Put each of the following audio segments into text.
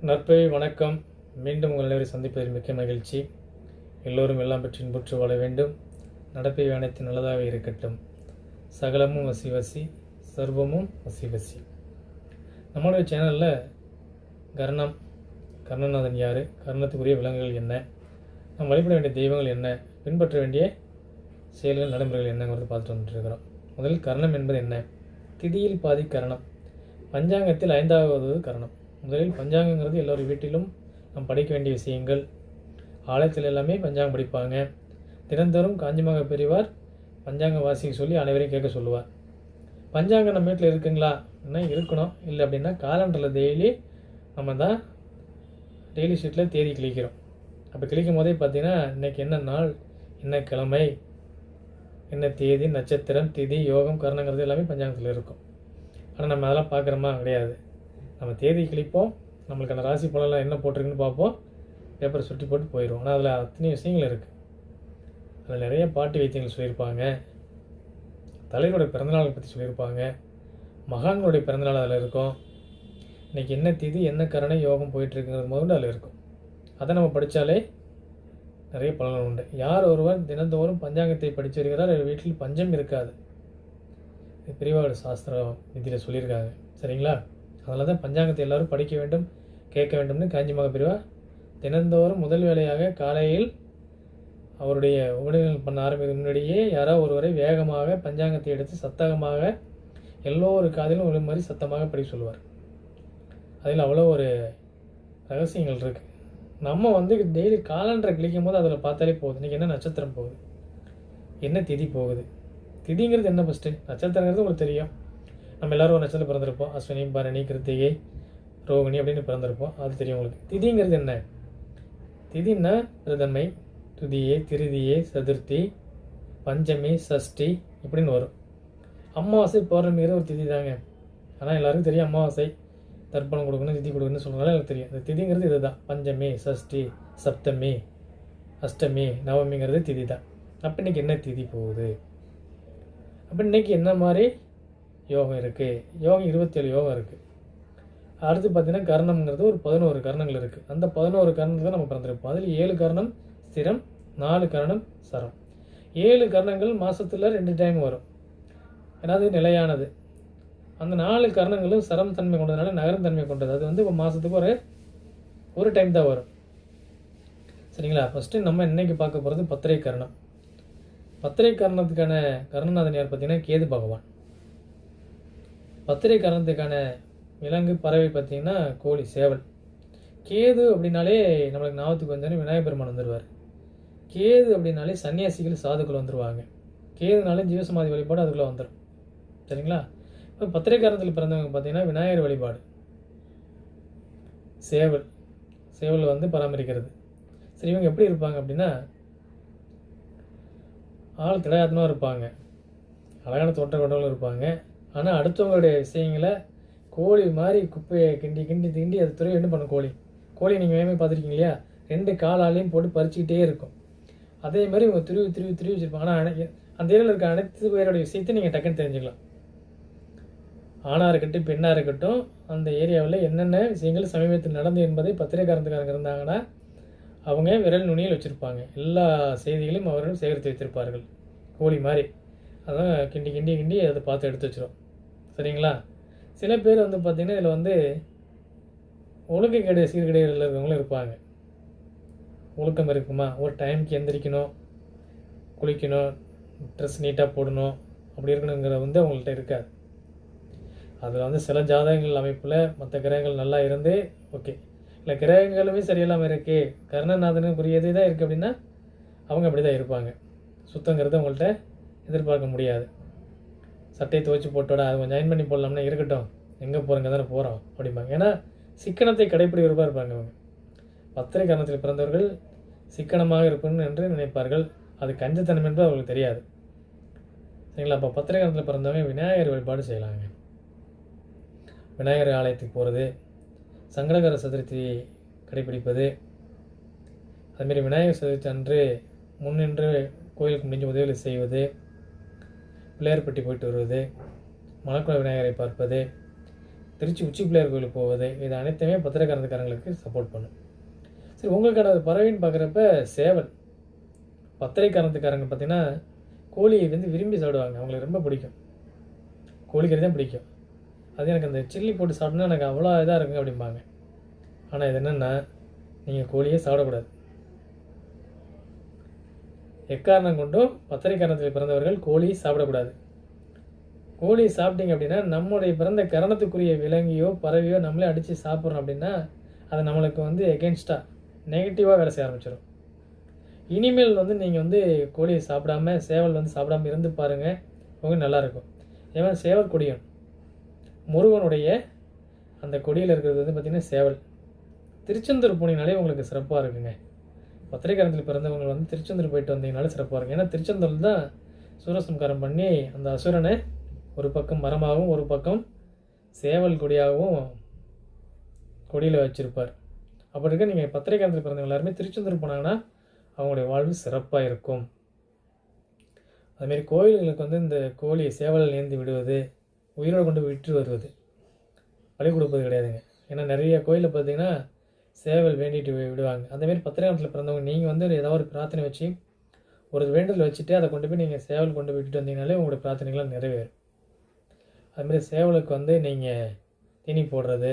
நற்பை வணக்கம். மீண்டும் உங்கள் அனைவரை சந்திப்பதில் மிக்க மகிழ்ச்சி. எல்லோரும் எல்லாம் பற்றி இன்புற்று வாழ வேண்டும். நடப்பை அனைத்து நல்லதாக இருக்கட்டும். சகலமும் வசி வசி சர்வமும் வசி வசி. நம்மளுடைய சேனலில் கர்ணம் கர்ணநாதன் யார் கர்ணத்துக்குரிய விலங்குகள் என்ன நாம் வழிபட வேண்டிய தெய்வங்கள் என்ன பின்பற்ற வேண்டிய செயல்கள் நடைமுறைகள் என்னங்கிறது பார்த்துட்டு வந்துட்டுருக்கிறோம். முதலில் கர்ணம் என்பது என்ன? திதியில் பாதி கரணம். பஞ்சாங்கத்தில் ஐந்தாவது கரணம். முதலில் பஞ்சாங்கங்கிறது எல்லோரும் வீட்டிலும் நாம் படிக்க வேண்டிய விஷயங்கள். ஆலயத்தில் எல்லாமே பஞ்சாங்கம் படிப்பாங்க. தினந்தோறும் காஞ்சிமாக பெரியவார் பஞ்சாங்க வாசிக்க சொல்லி அனைவரையும் கேட்க சொல்லுவார். பஞ்சாங்கம் நம்ம வீட்டில் இருக்குங்களா? என்ன இருக்கணும். இல்லை அப்படின்னா காலண்டரில் டெய்லி நம்ம தான் டெய்லி ஷீட்டில் தேதி கிழிக்கிறோம். அப்போ கிளிக்கும் போதே பார்த்தீங்கன்னா இன்றைக்கி என்ன நாள் என்ன கிழமை என்ன தேதி நட்சத்திரம் திதி யோகம் கரணங்கிறது எல்லாமே பஞ்சாங்கத்தில் இருக்கும். ஆனால் நம்ம அதெல்லாம் பார்க்குறோமா? கிடையாது. நம்ம தேதி கிழிப்போம். அந்த ராசி பலனில் என்ன போட்டிருக்குன்னு பார்ப்போம். பேப்பரை சுட்டி போட்டு போயிடுவோம். ஆனால் அதில் அத்தனை விஷயங்கள் இருக்குது அதில் நிறைய பாட்டி வைத்தியங்கள் சொல்லியிருப்பாங்க. தலைவருடைய பிறந்தநாளை பற்றி சொல்லியிருப்பாங்க. மகான்களுடைய பிறந்தநாள் அதில் இருக்கும். இன்றைக்கி என்ன தேதி என்ன கருணை யோகம் போயிட்டுருக்குங்கிறது முதல்ல அதில் இருக்கும். அதை நம்ம படித்தாலே நிறைய பலன்கள் உண்டு. யார் ஒருவர் தினந்தோறும் பஞ்சாங்கத்தை படித்து வருகிறார் வீட்டில் பஞ்சம் இருக்காது. இது சாஸ்திரம் விதியில் சொல்லியிருக்காங்க. சரிங்களா? அதனால் தான் பஞ்சாங்கத்தை எல்லாரும் படிக்க வேண்டும் கேட்க வேண்டும்னு காஞ்சி மகப்பிரிவா தினந்தோறும் முதல் வேலையாக காலையில் அவருடைய உபநிகள் பண்ண ஆரம்பிக்கும் முன்னாடியே யாரோ ஒருவரை வேகமாக பஞ்சாங்கத்தை எடுத்து சத்தகமாக எல்லோரு காதிலும் ஒரு மாதிரி சத்தமாக படிக்க சொல்லுவார். அதில் அவ்வளோ ஒரு ரகசியங்கள் இருக்குது நம்ம வந்து டெய்லி காலண்டரை கிளிக்கும் போது அதில் பார்த்தாலே போகுது. இன்றைக்கி என்ன நட்சத்திரம் போகுது? என்ன திதி போகுது? திதிங்கிறது என்ன ஃபஸ்ட்டு நட்சத்திரங்கிறது உங்களுக்கு தெரியும். நம்ம எல்லாரும் ஒரு நட்சத்திரத்தில் பிறந்திருப்போம். அஸ்வினி பரணி கிருத்திகை ரோகிணி அப்படின்னு பிறந்திருப்போம். அது தெரியும் உங்களுக்கு. திதிங்கிறது என்ன? திதின்னா பிரதமை துதியே திருதியே சதுர்த்தி பஞ்சமி சஷ்டி இப்படின்னு வரும். அமாவாசை பௌர்ணமிங்கிற ஒரு திதி தாங்க. ஆனால் எல்லாருக்கும் தெரியும் அமாவாசை. தர்ப்பணம் கொடுக்கணும் திதி கொடுக்கணும்னு சொல்கிறனால எனக்கு தெரியும். இந்த திதிங்கிறது இதுதான். பஞ்சமி சஷ்டி சப்தமி அஷ்டமி நவமிங்கிறது திதி தான் அப்போ இன்றைக்கி என்ன திதி போகுது? அப்போ இன்றைக்கி என்ன மாதிரி யோகம் இருக்குது யோகம் இருபத்தேழு யோகம் இருக்குது அடுத்து பார்த்தீங்கன்னா கர்ணம்ங்கிறது ஒரு பதினோரு கர்ணங்கள் இருக்குது அந்த பதினோரு கர்ணத்தில் நம்ம பிறந்திருப்போம். அதில் ஏழு கர்ணம் ஸ்திரம் நாலு கர்ணம் சரம். ஏழு கர்ணங்கள் மாதத்தில் ரெண்டு டைம் வரும். ஏன்னா அது நிலையானது. அந்த நாலு கர்ணங்களும் சரம் தன்மை கொண்டதுனால நகரம் தன்மை கொண்டது. அது வந்து இப்போ மாதத்துக்கு ஒரு ஒரு டைம் தான் வரும். சரிங்களா? ஃபஸ்ட்டு நம்ம இன்றைக்கி பார்க்க போகிறது பத்திரை கர்ணம். பத்திரை கர்ணத்துக்கான கர்ணநாதன் யார் பார்த்தீங்கன்னா? கேது பகவான். பத்திரை கரணத்துக்கான விலங்கு பறவை பார்த்திங்கன்னா கோழி சேவல். கேது அப்படின்னாலே நம்மளுக்கு ஞாபகத்துக்கு வந்தோடனே விநாயகர் பெருமான் வந்துடுவார் கேது அப்படின்னாலே சன்னியாசிகள் சாதுக்கள் வந்துடுவாங்க கேதுனாலே ஜீவசமாதி வழிபாடு அதுக்குள்ளே வந்துடும் சரிங்களா? இப்போ பத்திரைக்காரத்தில் பிறந்தவங்க பார்த்தீங்கன்னா விநாயகர் வழிபாடு. சேவல். சேவல் வந்து பராமரிக்கிறது. சரி இவங்க எப்படி இருப்பாங்க அப்படின்னா ஆள் திடையாத்மாக இருப்பாங்க. அழகான தோட்ட கொண்டவங்களும் இருப்பாங்க. ஆனால் அடுத்தவங்களுடைய விஷயங்களை கோழி மாதிரி குப்பையை கிண்டி கிண்டி திண்டி அது துறை என்ன பண்ணும் கோழி? கோழி நீங்கள் வேமே பார்த்துருக்கீங்க இல்லையா? ரெண்டு காலாலையும் போட்டு பறிச்சுக்கிட்டே இருக்கும். அதே மாதிரி இவங்க திருவி திருவி திருவி வச்சுருப்பாங்க. ஆனால் அந்த ஏரியாவில் இருக்க அனைத்து பேருடைய விஷயத்தை நீங்கள் டக்குன்னு தெரிஞ்சுக்கலாம். ஆணாக இருக்கட்டும் பெண்ணாக இருக்கட்டும் அந்த ஏரியாவில் என்னென்ன விஷயங்கள் சமீபத்தில் நடந்து என்பதை பத்திரிகாரத்துக்காரங்க இருந்தாங்கன்னா அவங்க விரல் நுனியில் வச்சுருப்பாங்க. எல்லா செய்திகளையும் அவர்கள் சேகரித்து வைத்திருப்பார்கள். கோழி மாதிரி. அதான் கிண்டி கிண்டி கிண்டி அதை பார்த்து எடுத்து வச்சிரும். சரிங்களா? சில பேர் வந்து பார்த்திங்கன்னா இதில் வந்து ஒழுக்கக்கேடு சீர்கேடுகளில் இருக்கிறவங்களும் இருப்பாங்க. ஒழுக்கம் இருக்குமா? ஒரு டைம்க்கு எந்திரிக்கணும் குளிக்கணும் ட்ரெஸ் நீட்டாக போடணும் அப்படி இருக்கணுங்கிற வந்து அவங்கள்ட்ட இருக்காது. அதில் வந்து சில ஜாதகங்கள் அமைப்பில் மற்ற கிரகங்கள் நல்லா இருந்து ஓகே இல்லை கிரகங்களுமே சரியில்லாமல் இருக்கு. கருணநாதனுக்குரியதே தான் இருக்குது அப்படின்னா அவங்க அப்படி தான் இருப்பாங்க. சுத்தங்கிறது அவங்கள்ட்ட எதிர்பார்க்க முடியாது. சட்டையை துவைச்சி போட்டோட அது கொஞ்சம் பண்ணி போடலாம்னா இருக்கட்டும். எங்கே போகிறங்க தானே போகிறோம் அப்படிம்பாங்க. ஏன்னா சிக்கனத்தை கடைப்பிடிக்கிறப்பா இருப்பாங்க அவங்க பத்திரை கரணத்தில் பிறந்தவர்கள் சிக்கனமாக இருப்பணும் என்று நினைப்பார்கள். அது கஞ்சத்தனம் என்று அவர்களுக்கு தெரியாது. சரிங்களா? அப்போ பத்திரை கரணத்தில் பிறந்தவங்க விநாயகர் வழிபாடு செய்யலாங்க. விநாயகர் ஆலயத்துக்கு போகிறது சங்கடகர சதுர்த்தி கடைபிடிப்பது அதுமாரி விநாயகர் சதுர்த்தி அன்று முன்னின்று கோயிலுக்கு முடிஞ்ச உதவிகளை செய்வது பிள்ளையார்பட்டி போயிட்டு வருவது மணக்குள விநாயகரை பார்ப்பது திருச்சி உச்சி பிள்ளையார் கோயிலுக்கு போவது இது அனைத்துமே பத்திரைக்காரத்துக்காரங்களுக்கு சப்போர்ட் பண்ணும். சரி உங்களுக்கான பறவைன்னு பார்க்குறப்ப சேவல். பத்திரைக்காரத்துக்காரங்க பார்த்திங்கன்னா கோழியை வந்து விரும்பி சாப்பிடுவாங்க. அவங்களுக்கு ரொம்ப பிடிக்கும். கோழிக்கறி தான் பிடிக்கும். அது எனக்கு அந்த சில்லி போட்டு சாப்பிட்டா எனக்கு அவ்வளோ இதாக இருக்குங்க அப்படிம்பாங்க. ஆனால் இது என்னென்னா நீங்கள் கோழியே சாப்பிடக்கூடாது. எக்காரணம் கொண்டும் பத்திரைக்காரணத்தில் பிறந்தவர்கள் கோழி சாப்பிடக்கூடாது. கோழி சாப்பிட்டீங்க அப்படின்னா நம்முடைய பிறந்த கரணத்துக்குரிய விலங்கியோ பறவையோ நம்மளே அடித்து சாப்பிட்றோம் அப்படின்னா அது நம்மளுக்கு வந்து எகென்ஸ்டாக நெகட்டிவாக வேலை செய்ய ஆரம்பிச்சிடும் இனிமேல் வந்து நீங்கள் வந்து கோழியை சாப்பிடாம சேவல் வந்து சாப்பிடாம இருந்து பாருங்கள் உங்களுக்கு நல்லாயிருக்கும் ஏன் சேவல் கொடியன் முருகனுடைய அந்த கொடியில் இருக்கிறது வந்து பார்த்திங்கன்னா சேவல். திருச்செந்தூர் போனீங்கனாலே உங்களுக்கு சிறப்பாக இருக்குங்க. பத்திரிகாரத்தில் பிறந்தவங்க வந்து திருச்செந்தூர் போயிட்டு வந்தீங்கனாலே சிறப்பாக இருக்கும். ஏன்னா திருச்செந்தூர் தான் சூரசம்காரம் பண்ணி அந்த அசுரனை ஒரு பக்கம் மரமாகவும் ஒரு பக்கம் சேவல் கொடியாகவும் கொடியில் வச்சுருப்பார். அப்படி இருக்க நீங்கள் பத்திரிகாரத்தில் பிறந்தவங்க எல்லாருமே திருச்செந்தூர் போனாங்கன்னா அவங்களுடைய வாழ்வு சிறப்பாக இருக்கும். அதுமாரி கோயில்களுக்கு வந்து இந்த கோழி சேவலில் நேர்ந்து விடுவது உயிரோடு கொண்டு விட்டு வருவது பலி கொடுப்பது கிடையாதுங்க. ஏன்னா நிறைய கோயிலில் பார்த்தீங்கன்னா சேவல் வேண்டிட்டு விடுவாங்க. அந்தமாரி பத்திரகாலத்தில் பிறந்தவங்க நீங்கள் வந்து ஏதாவது ஒரு பிரார்த்தனை வச்சு ஒரு வேண்டுதல் வச்சுட்டு அதை கொண்டு போய் நீங்கள் சேவல் கொண்டு போயிட்டு வந்தீங்கனாலே உங்களுடைய பிரார்த்தனைகள்லாம் நிறைவேறும். அதுமாரி சேவலுக்கு வந்து நீங்கள் தீனி போடுறது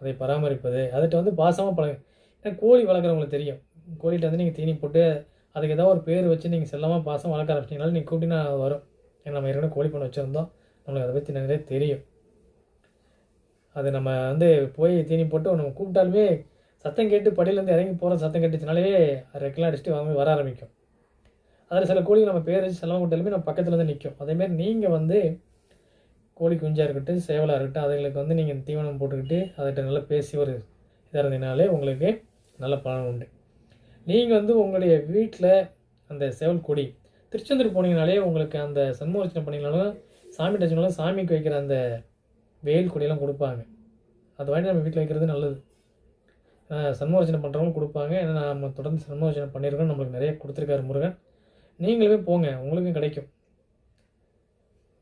அதை பராமரிப்பது அதுகிட்ட வந்து பாசமாக பழகு ஏன்னா கோழி வளர்க்குறவங்களுக்கு தெரியும். கோழிகிட்ட வந்து நீங்கள் தீனி போட்டு அதுக்கு ஏதாவது ஒரு பேர் வச்சு நீங்கள் செல்லமாக பாசம் வளர்க்க ஆரம்பிச்சிங்கனாலும் நீங்கள் கூட்டினா அது வரும். ஏன்னா நம்ம ஏற்கனவே கோழி பண்ண வச்சுருந்தோம். நம்மளுக்கு அதை பற்றி நிறைய தெரியும். அது நம்ம வந்து போய் தீனி போட்டு நம்ம கூப்பிட்டாலுமே சத்தம் கேட்டு படியிலேருந்து இறங்கி போகிற சத்தம் கேட்டுச்சுனாலே ரெக்கெல்லாம் அடிச்சுட்டு அவங்க வர ஆரம்பிக்கும். அதில் சில கோழிகள் நம்ம பேர் வச்சு செலவு கூட்டாலுமே நம்ம பக்கத்தில் வந்து நிற்கும் அதேமாரி நீங்கள் வந்து கோழி குஞ்சாக இருக்கட்டும் சேவலாக இருக்கட்டும் அதுங்களுக்கு வந்து நீங்கள் தீவனம் போட்டுக்கிட்டு அதுகிட்ட நல்லா பேசி ஒரு இதாக இருந்தீங்கனாலே உங்களுக்கு நல்ல பலன் உண்டு. நீங்கள் வந்து உங்களுடைய வீட்டில் அந்த சேவல் கொடி திருச்செந்தூர் போனீங்கனாலே உங்களுக்கு அந்த சண்முகர்ச்சனை பண்ணிங்கனாலும் சாமி டச்சுனாலும் சாமிக்கு வைக்கிற அந்த வேல் கொடியெல்லாம் கொடுப்பாங்க. அது வாங்கி நம்ம வீட்டில் வைக்கிறது நல்லது. சண்முகர்ச்சனை பண்ணுறவங்களும் கொடுப்பாங்க. ஏன்னா நம்ம தொடர்ந்து சண்முகர்ச்சனை பண்ணியிருக்கோம் நம்மளுக்கு நிறைய கொடுத்துருக்காரு முருகன். நீங்களுமே போங்க உங்களுக்கும் கிடைக்கும்.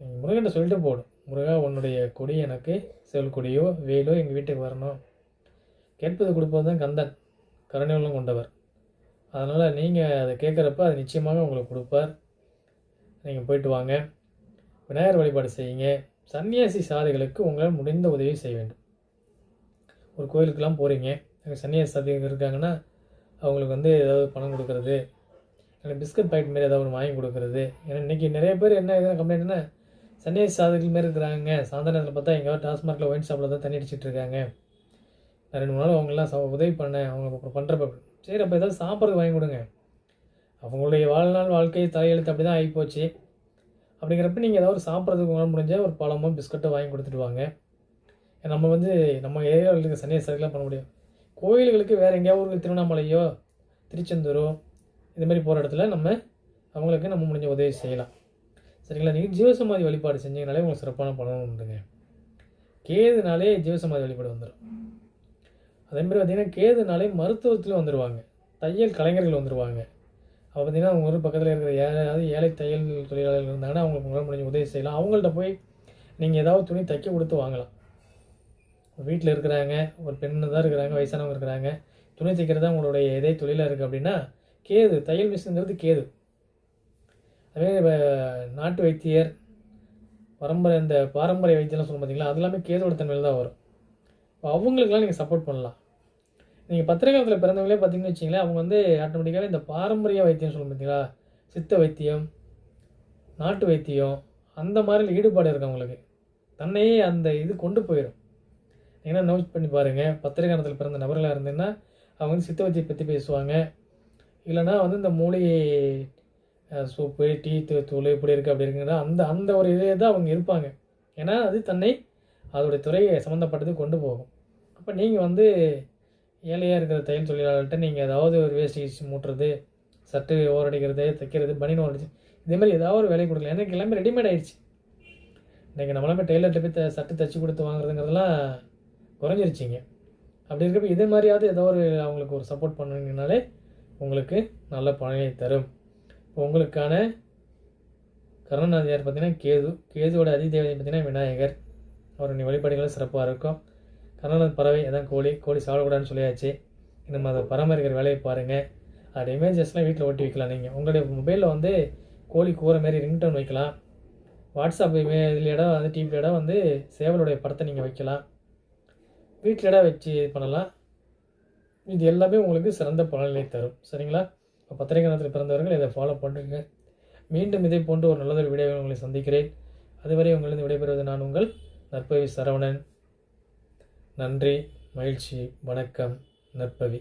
நீங்கள் முருகன்ட்ட சொல்லிட்டு போடும் முருகா உன்னுடைய கொடி எனக்கு செல் கொடியோ வேலோ எங்கள் வீட்டுக்கு வரணும். கேட்பது கொடுப்பது தான் கந்தன் கருணையுள்ளம் கொண்டவர். அதனால் நீங்கள் அதை கேட்குறப்ப அது நிச்சயமாக உங்களுக்கு கொடுப்பார். நீங்கள் போயிட்டு வாங்க. விநாயகர் வழிபாடு செய்யுங்க. சன்னியாசி சாதிகளுக்கு உங்களால் முடிந்த உதவி செய்ய வேண்டும். ஒரு கோயிலுக்கெல்லாம் போகிறீங்க சன்னியாசி சாதிகள் இருக்காங்கன்னா அவங்களுக்கு வந்து ஏதாவது பணம் கொடுக்குறது இல்லை பிஸ்கட் பாக்கெட் மாரி ஏதாவது ஒன்று வாங்கி கொடுக்குறது. ஏன்னா இன்றைக்கி நிறைய பேர் என்ன எதாவது கம்ப்ளைண்ட்னா சன்னியாசி சாதிகள் மாரி இருக்கிறாங்க. சாயந்தர நேரத்தில் பார்த்தா எங்கேயாவது டாஸ்மார்க்கில் ஒயின் ஷாப்பில் தான் தண்ணி அடிச்சிட்டு இருக்காங்க. நான் ரெண்டு மூணு நாள் அவங்களாம் உதவி பண்ணேன். அவங்க அப்புறம் பண்ணுறப்ப சரி அப்போ ஏதாவது சாப்பிட்றது வாங்கி கொடுங்க. அவங்களுடைய வாழ்நாள் வாழ்க்கை தலையெழுத்து அப்படி தான் ஆகிப்போச்சு. அப்படிங்கிறப்ப நீங்கள் ஏதாவது ஒரு சாப்பிட்றதுக்கு உங்களால் முடிஞ்சால் ஒரு பழமோ பிஸ்கட்டோ வாங்கி கொடுத்துட்டு வாங்க. ஏன்னா நம்ம வந்து நம்ம ஏரியாவில் இருக்க சன்னியாசிகளாம் பண்ண முடியும் கோயில்களுக்கு வேறு எங்கேயாவது ஒரு திருவண்ணாமலையோ திருச்செந்தூரோ இது மாதிரி போகிற இடத்துல நம்ம அவங்களுக்கு நம்ம முடிஞ்ச உதவி செய்யலாம். சரிங்களா? நீங்கள் ஜீவசமாதி வழிபாடு செஞ்சீங்கனாலே உங்களுக்கு சிறப்பான பலன் உண்டுங்க. கேதுனாலே ஜீவசமாதி வழிபாடு வந்துடும் அதேமாதிரி பார்த்திங்கன்னா கேதுனாலே மருத்துவத்துலையும் வந்துடுவாங்க தையல் கலைஞர்கள் வந்துடுவாங்க அப்போ பார்த்தீங்கன்னா அவங்க ஊர் பக்கத்தில் இருக்கிற யாராவது ஏழை தையல் தொழிலாளர்கள் இருந்தாங்கன்னா அவங்களுக்கு உங்களால் முடிஞ்ச உதவி செய்யலாம். அவங்கள்ட்ட போய் நீங்கள் ஏதாவது துணி தைக்க கொடுத்து வாங்கலாம். வீட்டில் இருக்கிறாங்க ஒரு பெண்ணு தான் இருக்கிறாங்க வயசானவங்க இருக்கிறாங்க. துணி தைக்கிறது தான் உங்களுடைய இதே தொழிலாக இருக்குது அப்படின்னா கேது தையல் மிஷினுங்கிறது கேது. அதே இப்போ நாட்டு வைத்தியர் பரம்பரை இந்த பாரம்பரிய வைத்தியம்லாம் சொல்ல பார்த்தீங்களா அது எல்லாமே கேதோட தன்மையில் தான் வரும். இப்போ அவங்களுக்கெல்லாம் நீங்கள் சப்போர்ட் பண்ணலாம். நீங்கள் பத்திரிகாலத்தில் பிறந்தவங்களே பார்த்தீங்கன்னு வச்சிங்களேன் அவங்க வந்து ஆட்டோமேட்டிக்காகவே இந்த பாரம்பரிய வைத்தியம் சொல்ல பார்த்தீங்களா சித்த வைத்தியம் நாட்டு வைத்தியம் அந்த மாதிரி ஈடுபாடு இருக்கு அவங்களுக்கு. தன்னையே அந்த இது கொண்டு போயிடும் ஏன்னா நோட் பண்ணி பாருங்கள் பத்திரிகாலத்தில் பிறந்த நபர்களாக இருந்தீங்கன்னா அவங்க வந்து சித்த வைத்தியம் பற்றி பேசுவாங்க. இல்லைன்னா வந்து இந்த மூலிகை சூப்பு டீ தூள் இப்படி இருக்குது அப்படி இருக்குன்னா அந்த அந்த ஒரு இதே தான் அவங்க இருப்பாங்க. ஏன்னா அது தன்னை அதோடைய துறையை சம்மந்தப்பட்டது கொண்டு போகும். அப்போ நீங்கள் வந்து ஏழையாக இருக்கிற தையல் தொழிலாளர்கிட்ட நீங்கள் ஏதாவது ஒரு வேஸ்டேஜ் மூட்டுறது சட்டு ஓரடிக்கிறது தைக்கிறது பனின் ஓரடிச்சு இதேமாதிரி ஏதாவது ஒரு வேலையை கொடுக்கலாம். எனக்கு எல்லாமே ரெடிமேட் ஆயிடுச்சு. இன்றைக்கி நம்மளாமே டெய்லர்கிட்ட போய் த சட்டு தச்சு கொடுத்து வாங்குறதுங்கிறதுலாம் குறைஞ்சிருச்சிங்க. அப்படி இருக்கப்ப இதே மாதிரியாவது ஏதோ ஒரு அவங்களுக்கு ஒரு சப்போர்ட் பண்ணுங்கனாலே உங்களுக்கு நல்ல பலனை தரும். இப்போ உங்களுக்கான கருணநாதியார் பார்த்தீங்கன்னா கேது கேதுவோட அதிதேவதை பார்த்தீங்கன்னா விநாயகர். அவருடைய வழிபாடுகளும் சிறப்பாக இருக்கும். கர்ணன் பறவை எதாவது கோழி கோழி சாப்பிடக்கூடாதுன்னு சொல்லியாச்சு. நம்ம அதை பராமரிக்கிற வேலையை பாருங்கள் அது இமேஜஸ்லாம் வீட்டில் ஒட்டி வைக்கலாம் நீங்கள் உங்களுடைய மொபைலில் வந்து கோழி கூற மாரி ரிங்டோன் வைக்கலாம். வாட்ஸ்அப் இமே இதில் இடம் வந்து டிவி இடம் வந்து சேவலுடைய படத்தை நீங்கள் வைக்கலாம். வீட்டிலடா வச்சு இது பண்ணலாம். இது எல்லாமே உங்களுக்கு சிறந்த பலனை தரும். சரிங்களா? இப்போ பத்திரிகை நேரத்தில் பிறந்தவர்கள் இதை ஃபாலோ பண்ணுங்க. மீண்டும் இதை போன்று ஒரு நல்லதொரு வீடியோவை உங்களை சந்திக்கிறேன். அதுவரை உங்களிருந்து விடைபெறுவது நான் உங்கள் நற்பவி சரவணன். நன்றி மகிழ்ச்சி வணக்கம் நற்பவி.